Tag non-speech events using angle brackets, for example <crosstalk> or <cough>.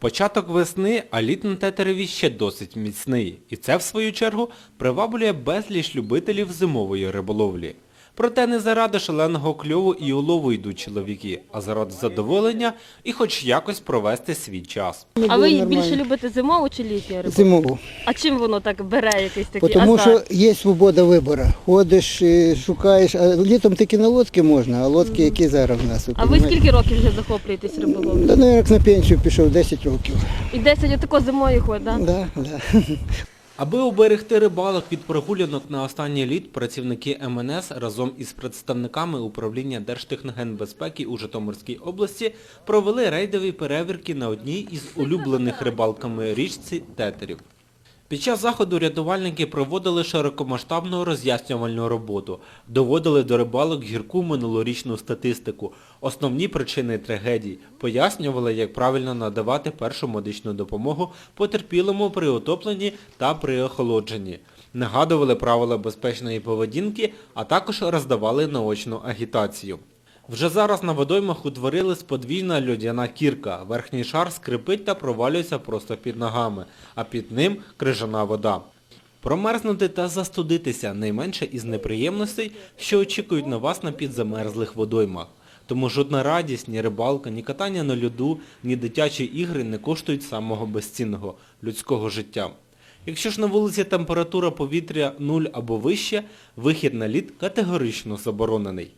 Початок весни, а лід на тетереві ще досить міцний. І це, в свою чергу, приваблює безліч любителів зимової риболовлі. Проте не заради шаленого кльову і улову йдуть чоловіки, а заради задоволення і хоч якось провести свій час. А ви більше любите зимову чи літню рибу? Зимову. А чим воно так бере якийсь такий Тому азарт? що є свобода вибору. Ходиш, е, шукаєш, а літом тільки на лодки можна, а лодки які зараз в нас. А ви скільки років вже захоплюєтесь риболовлею? Та ну, як на пенсію пішов 10 років. І 10 отако зимою ходить, так? Да, да. <laughs> Аби уберегти рибалок від прогулянок на останній літ, працівники МНС разом із представниками управління Держтехногенбезпеки у Житомирській області провели рейдові перевірки на одній із улюблених рибалками річці Тетерів. Під час заходу рятувальники проводили широкомасштабну роз'яснювальну роботу, доводили до рибалок гірку минулорічну статистику, основні причини трагедій, пояснювали, як правильно надавати першу медичну допомогу потерпілому при утопленні та при охолодженні. Нагадували правила безпечної поведінки, а також роздавали наочну агітацію. Вже зараз на водоймах утворилась подвійна льодяна кірка. Верхній шар скрипить та провалюється просто під ногами, а під ним крижана вода. Промерзнути та застудитися найменше із неприємностей, що очікують на вас на підзамерзлих водоймах. Тому жодна радість, ні рибалка, ні катання на льоду, ні дитячі ігри не коштують самого безцінного – людського життя. Якщо ж на вулиці температура повітря 0 або вище, вихід на лід категорично заборонений.